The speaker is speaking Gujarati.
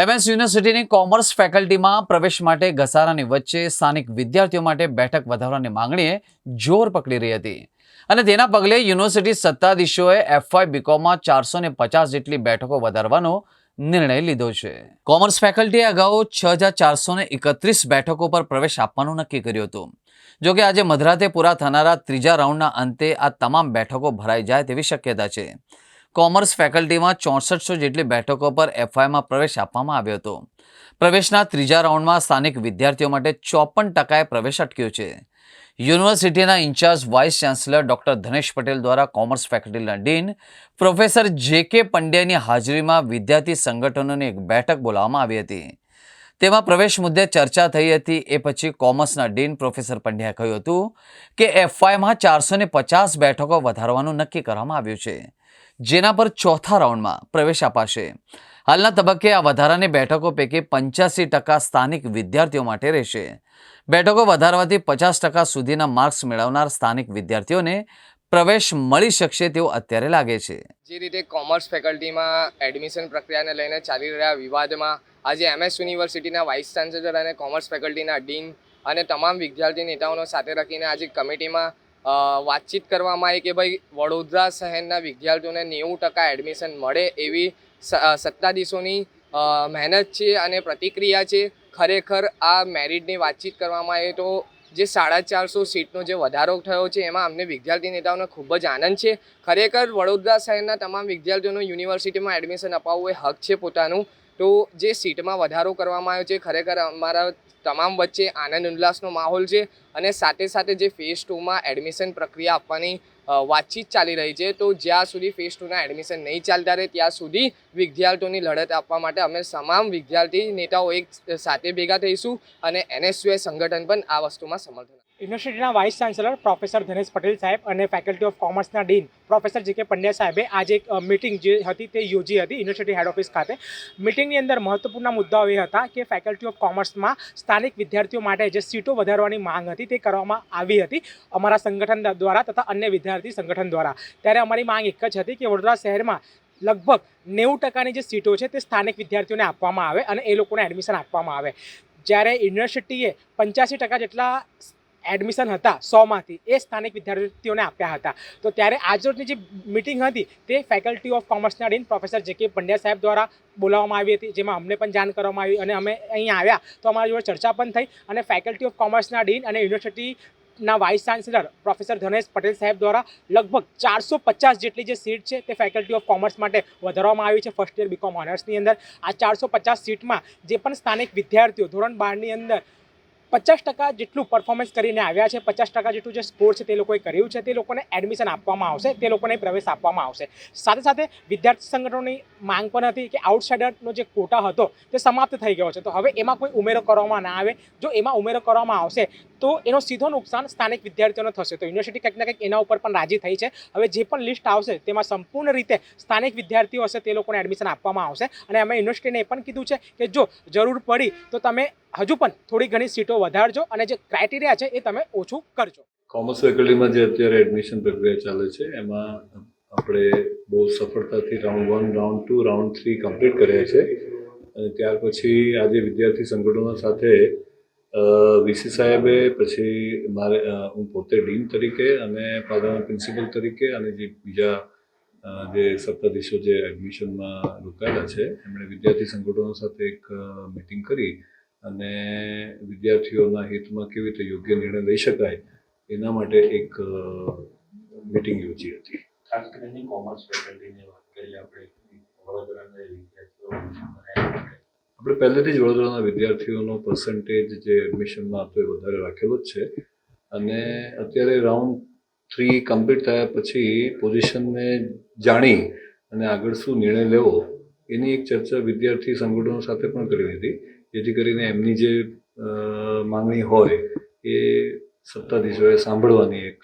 એમએસ યુનિવર્સિટીની કોમર્સ ફેકલ્ટીમાં પ્રવેશ માટે ઘસારાની વચ્ચે સ્થાનિક વિદ્યાર્થીઓ માટે બેઠક વધારવાની માંગણીએ જોર પકડી રહી હતી. અને તેના પગલે યુનિવર્સિટી સત્તાધીશોએ એફવાય બીકોમમાં ચારસો ને પચાસ જેટલી બેઠકો વધારવાનો નિર્ણય લીધો છે. કોમર્સ ફેકલ્ટીએ અગાઉ છ હજાર ચારસો ને એકત્રીસ બેઠકો પર પ્રવેશ આપવાનું નક્કી કર્યું હતું. જો કે આજે મધરાતે પૂરા થનારા ત્રીજા રાઉન્ડના અંતે આ તમામ બેઠકો ભરાઈ જાય તેવી શક્યતા છે. કોમર્સ ફેકલ્ટીમાં ચોસઠસો જેટલી બેઠકો પર એફઆઈમાં પ્રવેશ આપવામાં આવ્યો હતો. પ્રવેશના ત્રીજા રાઉન્ડમાં સ્થાનિક વિદ્યાર્થીઓ માટે ચોપન ટકાએ પ્રવેશ અટક્યો છે. યુનિવર્સિટીના incharge vice chancellor doctor Dhanesh Patel દ્વારા કોમર્સ ફેકલ્ટીના ડીન, પ્રોફેસર જે કે પંડ્યાની હાજરીમાં વિદ્યાર્થી સંગઠનોની એક બેઠક બોલાવવામાં આવી હતી. તેમાં પ્રવેશ મુદ્દે ચર્ચા થઈ હતી, એ પછી કોમર્સના ડીન પ્રોફેસર પંડ્યાએ કહ્યું હતું કે એફઆઈમાં ચારસો ને પચાસ બેઠકો વધારવાનું નક્કી કરવામાં આવ્યું છે. જેના પર ચોથા રાઉન્ડમાં પ્રવેશ અપાશે. હાલના તબક્કે આ વધારાની બેઠકો પૈકી પંચ્યાસી ટકા સ્થાનિક વિદ્યાર્થીઓ માટે રહેશે. બેઠકો વધારવાથી પચાસ ટકા સુધીના માર્ક્સ મેળવનાર સ્થાનિક વિદ્યાર્થીઓને પ્રવેશ મળી શકશે તેવું અત્યારે લાગે છે. જે રીતે કોમર્સ ફેકલ્ટીમાં એડમિશન પ્રક્રિયાને લઈને ચાલી રહ્યા વિવાદમાં આજે એમએસ યુનિવર્સિટીના વાઇસ ચાન્સેલર અને કોમર્સ ફેકલ્ટીના ડીન અને તમામ વિદ્યાર્થી નેતાઓનો સાથે રાખીને આજે કમિટીમાં વાતચીત કરવામાં આવી કે ભાઈ, વડોદરા શહેરના વિદ્યાર્થીઓને નેવું ટકા એડમિશન મળે એવી સત્તાધીશોની મહેનત છે અને પ્રતિક્રિયા છે. ખરેખર આ મેરિટની વાતચીત કરવામાં આવે તો જે સાડા ચારસો સીટનો જે વધારો થયો છે, એમાં અમને વિદ્યાર્થી નેતાઓને ખૂબ જ આનંદ છે. ખરેખર વડોદરા શહેરના તમામ વિદ્યાર્થીઓનું યુનિવર્સિટીમાં એડમિશન અપાવવું એ હક છે પોતાનું. તો જે સીટમાં વધારો કરવામાં આવ્યો છે, ખરેખર અમારા તમામ વચ્ચે આનંદ ઉલ્લાસનો માહોલ છે અને સાથે સાથે જે ફેઝ ટુમાં એડમિશન પ્રક્રિયા આપવાની વાતચીત ચાલી રહી છે, તો જ્યાં સુધી ફેઝ ટુના એડમિશન નહીં ચાલતા રહે, ત્યાં સુધી વિદ્યાર્થીઓની લડત આપવા માટે અમે તમામ વિદ્યાર્થી નેતાઓ એક સાથે ભેગા થઈશું અને એનએસયુએ સંગઠન પણ આ વસ્તુમાં સમર્થન. યુનિવર્સિટીના vice chancellor professor Dhanesh Patel સાહેબ અને faculty of કોમર્સના dean professor J K Pandya સાહેબે આજે એક મિટિંગ જે હતી તે યોજી હતી યુનિવર્સિટી હેડ ઓફિસ ખાતે. મિટિંગની અંદર મહત્વપૂર્ણ મુદ્દાઓ એ હતા કે ફેકલ્ટી ઓફ કોમર્સમાં સ્થાનિક વિદ્યાર્થીઓ માટે જે સીટો વધારવાની માંગ હતી તે કરવામાં આવી હતી અમારા સંગઠન દ્વારા તથા અન્ય વિદ્યાર્થી સંગઠન દ્વારા. ત્યારે અમારી માંગ એક જ હતી કે વડોદરા શહેરમાં લગભગ નેવું ટકાની જે સીટો છે તે સ્થાનિક વિદ્યાર્થીઓને આપવામાં આવે અને એ લોકોને એડમિશન આપવામાં આવે. જ્યારે યુનિવર્સિટીએ પંચ્યાસી ટકા જેટલા એડમિશન હતા સોમાંથી એ સ્થાનિક વિદ્યાર્થીઓને આપ્યા હતા. તો ત્યારે આજરોજની જે મિટિંગ હતી તે faculty of કોમર્સના dean professor J K Pandya સાહેબ દ્વારા બોલાવવામાં આવી હતી, જેમાં અમને પણ જાણ કરવામાં આવી અને અમે અહીં આવ્યા. તો અમારી જોડે ચર્ચા પણ થઈ અને ફેકલ્ટી ઓફ કોમર્સના ડીન અને યુનિવર્સિટીના vice chancellor professor Dhanesh Patel સાહેબ દ્વારા લગભગ ચારસો પચાસ જેટલી જે સીટ છે તે ફેકલ્ટી ઓફ કોમર્સ માટે વધારવામાં આવી છે ફર્સ્ટ યર બીકોમ ઓનર્સની અંદર. આ ચારસો પચાસ સીટમાં જે પણ સ્થાનિક વિદ્યાર્થીઓ ધોરણ બારની અંદર પચાસ ટકા જેટલું પરફોર્મન્સ કરીને આવ્યા છે, પચાસ ટકા જેટલું જે સ્કોર છે તે લોકોએ કર્યું છે, તે લોકોને એડમિશન આપવામાં આવશે, તે લોકોને પ્રવેશ આપવામાં આવશે. સાથે સાથે વિદ્યાર્થી સંગઠનોની માંગ પણ હતી કે આઉટસાઇડરનો જે કોટા હતો તે સમાપ્ત થઈ ગયો છે. તો હવે એમાં કોઈ ઉમેરો કરવામાં ના આવે. જો એમાં ઉમેરો કરવામાં આવશે, તો એનો સીધો નુકસાન સ્થાનિક વિદ્યાર્થીઓને થશે. તો યુનિવર્સિટી કંઈક ને કંઈક એના ઉપર પણ રાજી થઈ છે. હવે જે પણ લિસ્ટ આવશે, તેમાં સંપૂર્ણ રીતે સ્થાનિક વિદ્યાર્થીઓ હશે તે લોકોને એડમિશન આપવામાં આવશે. અને અમે યુનિવર્સિટીને એ પણ કીધું છે કે જો જરૂર પડી, તો તમે હજુ પણ થોડી ઘણી સીટો વધારજો અને જે ક્રાઇટેરિયા છે એ તમે ઓછું કરજો. કોમર્સ ફેકલ્ટીમાં જે અત્યારે એડમિશન પ્રક્રિયા ચાલે છે, એમાં આપણે બહુ સફળતાથી round one round two round three complete કર્યા છે. અને ત્યાર પછી આજે વિદ્યાર્થી સંગઠનો સાથે વીસી સાહેબે, પછી મારે હું પોતે ડીન તરીકે અને પાદાના પ્રિન્સિપલ તરીકે અને જે બીજા જે સત્તાધીશો જે એડમિશનમાં રોકાયેલા છે, એમણે વિદ્યાર્થી સંગઠનો સાથે એક મિટિંગ કરી. અને વિદ્યાર્થીઓના હિતમાં કેવી રીતે યોગ્ય નિર્ણય લઈ શકાય એના માટે એક મિટિંગ યોજી હતી. ખાસ કરીને કોમર્સ ફેકલ્ટીની વાત કરીએ આપણે વડોદરાના વિદ્યાર્થીઓ આપણે પહેલેથી જ વડોદરાના વિદ્યાર્થીઓનો પર્સન્ટેજ જે એડમિશનમાં હતો એ વધારે રાખેલો જ છે. અને અત્યારે રાઉન્ડ થ્રી કમ્પ્લીટ થયા પછી પોઝિશનને જાણી અને આગળ શું નિર્ણય લેવો એની એક ચર્ચા વિદ્યાર્થી સંગઠનો સાથે પણ કરી હતી. જેથી કરીને એમની જે માંગણી હોય એ સત્તાધીશોએ સાંભળવાની એક